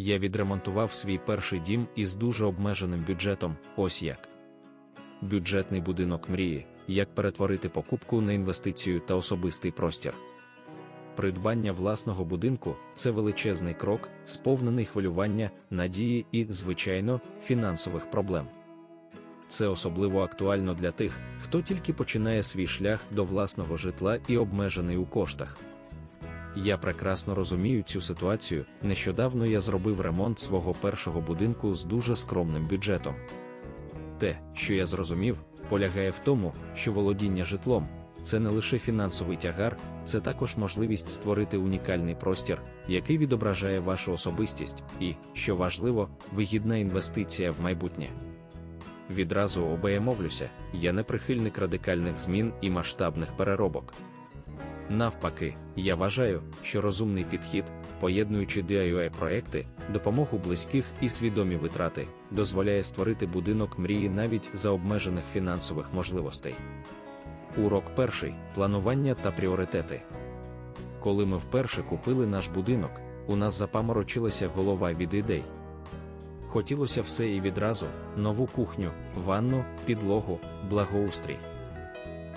Я відремонтував свій перший дім із дуже обмеженим бюджетом. Ось як. Бюджетний будинок мрії, як перетворити покупку на інвестицію та особистий простір. Придбання власного будинку це величезний крок, сповнений хвилювання, надії і, звичайно, фінансових проблем. Це особливо актуально для тих, хто тільки починає свій шлях до власного житла і обмежений у коштах. Я прекрасно розумію цю ситуацію. Нещодавно я зробив ремонт свого першого будинку з дуже скромним бюджетом. Те, що я зрозумів, полягає в тому, що володіння житлом це не лише фінансовий тягар, це також можливість створити унікальний простір, який відображає вашу особистість, і, що важливо, вигідна інвестиція в майбутнє. Відразу обеємовлюся, я не прихильник радикальних змін і масштабних переробок. Навпаки, я вважаю, що розумний підхід, поєднуючи diy проекти, допомогу близьких і свідомі витрати, дозволяє створити будинок мрії навіть за обмежених фінансових можливостей. Урок перший планування та пріоритети. Коли ми вперше купили наш будинок, у нас запаморочилася голова від ідей. Хотілося все і відразу: нову кухню, ванну, підлогу, благоустрій.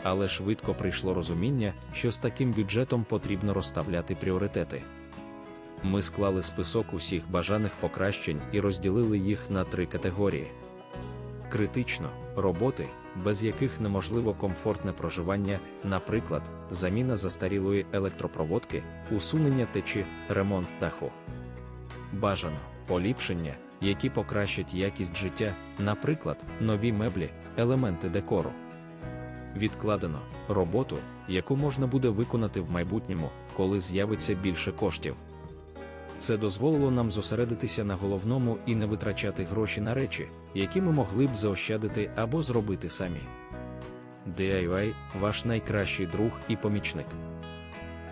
Але швидко прийшло розуміння, що з таким бюджетом потрібно розставляти пріоритети. Ми склали список усіх бажаних покращень і розділили їх на три категорії: критично роботи, без яких неможливо комфортне проживання, наприклад, заміна застарілої електропроводки, усунення течі, ремонт даху. Бажано поліпшення, які покращать якість життя, наприклад, нові меблі, елементи декору. Відкладено роботу, яку можна буде виконати в майбутньому, коли з'явиться більше коштів. Це дозволило нам зосередитися на головному і не витрачати гроші на речі, які ми могли б заощадити або зробити самі. DIY ваш найкращий друг і помічник.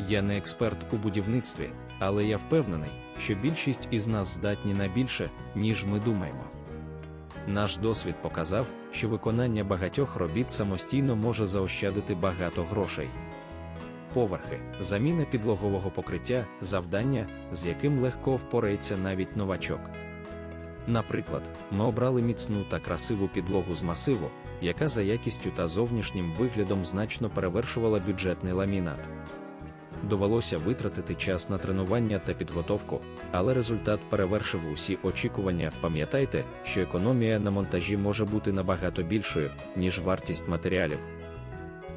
Я не експерт у будівництві, але я впевнений, що більшість із нас здатні на більше, ніж ми думаємо. Наш досвід показав, що виконання багатьох робіт самостійно може заощадити багато грошей. Поверхи, заміна підлогового покриття, завдання, з яким легко впорається навіть новачок. Наприклад, ми обрали міцну та красиву підлогу з масиву, яка за якістю та зовнішнім виглядом значно перевершувала бюджетний ламінат. Довелося витратити час на тренування та підготовку, але результат перевершив усі очікування. Пам'ятайте, що економія на монтажі може бути набагато більшою, ніж вартість матеріалів.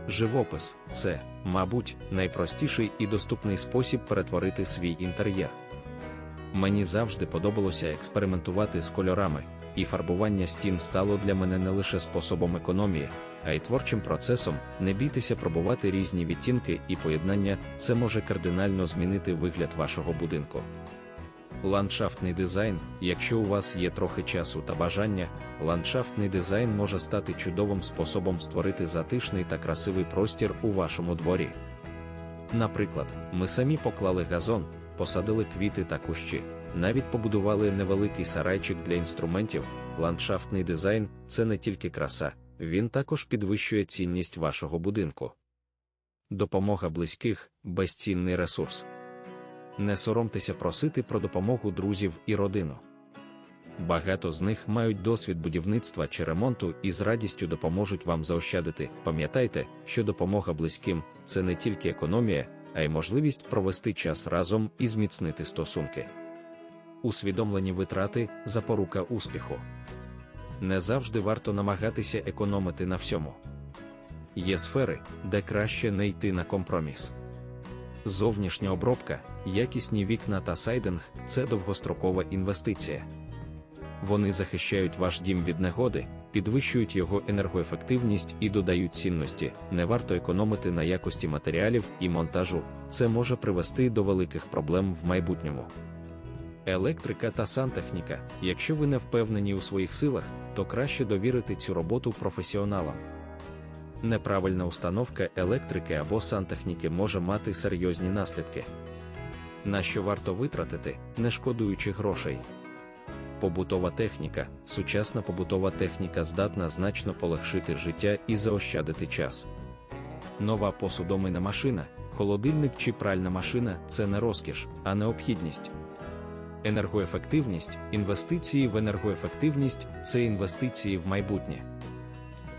Живопис це, мабуть, найпростіший і доступний спосіб перетворити свій інтер'єр. Мені завжди подобалося експериментувати з кольорами, і фарбування стін стало для мене не лише способом економії, а й творчим процесом. Не бійтеся пробувати різні відтінки і поєднання, це може кардинально змінити вигляд вашого будинку. Ландшафтний дизайн, якщо у вас є трохи часу та бажання, ландшафтний дизайн може стати чудовим способом створити затишний та красивий простір у вашому дворі. Наприклад, ми самі поклали газон, посадили квіти та кущі, навіть побудували невеликий сарайчик для інструментів. Ландшафтний дизайн це не тільки краса, він також підвищує цінність вашого будинку. Допомога близьких безцінний ресурс. Не соромтеся просити про допомогу друзів і родину. Багато з них мають досвід будівництва чи ремонту і з радістю допоможуть вам заощадити. Пам'ятайте, що допомога близьким це не тільки економія, а й можливість провести час разом і зміцнити стосунки. Усвідомлені витрати запорука успіху. Не завжди варто намагатися економити на всьому. Є сфери, де краще не йти на компроміс. Зовнішня обробка, якісні вікна та сайдинг це довгострокова інвестиція. Вони захищають ваш дім від негоди, підвищують його енергоефективність і додають цінності. Не варто економити на якості матеріалів і монтажу, це може привести до великих проблем в майбутньому. Електрика та сантехніка. Якщо ви не впевнені у своїх силах, то краще довірити цю роботу професіоналам. Неправильна установка електрики або сантехніки може мати серйозні наслідки. На що варто витратити, не шкодуючи грошей. Побутова техніка, сучасна побутова техніка здатна значно полегшити життя і заощадити час. Нова посудомийна машина, холодильник чи пральна машина це не розкіш, а необхідність. Енергоефективність, інвестиції в енергоефективність це інвестиції в майбутнє.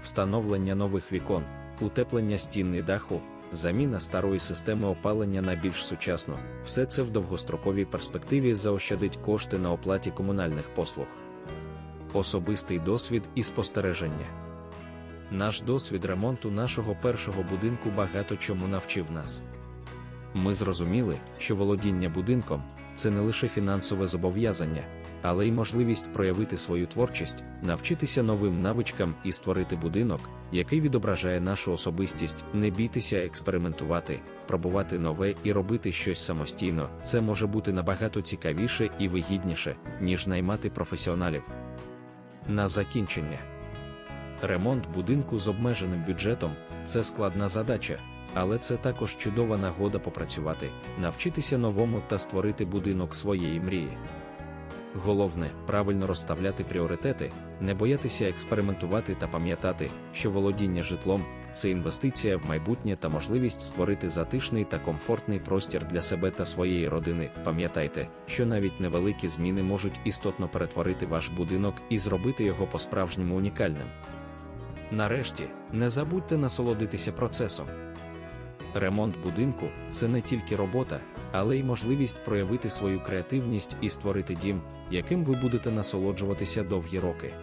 Встановлення нових вікон, утеплення стін і даху, заміна старої системи опалення на більш сучасну все це в довгостроковій перспективі заощадить кошти на оплаті комунальних послуг. Особистий досвід і спостереження. Наш досвід ремонту нашого першого будинку багато чому навчив нас. Ми зрозуміли, що володіння будинком це не лише фінансове зобов'язання, але й можливість проявити свою творчість, навчитися новим навичкам і створити будинок, який відображає нашу особистість, не бійтеся експериментувати, пробувати нове і робити щось самостійно. Це може бути набагато цікавіше і вигідніше, ніж наймати професіоналів. На закінчення. Ремонт будинку з обмеженим бюджетом це складна задача, але це також чудова нагода попрацювати, навчитися новому та створити будинок своєї мрії. Головне правильно розставляти пріоритети, не боятися експериментувати та пам'ятати, що володіння житлом це інвестиція в майбутнє та можливість створити затишний та комфортний простір для себе та своєї родини. Пам'ятайте, що навіть невеликі зміни можуть істотно перетворити ваш будинок і зробити його по-справжньому унікальним. Нарешті, не забудьте насолодитися процесом. Ремонт будинку це не тільки робота, але й можливість проявити свою креативність і створити дім, яким ви будете насолоджуватися довгі роки.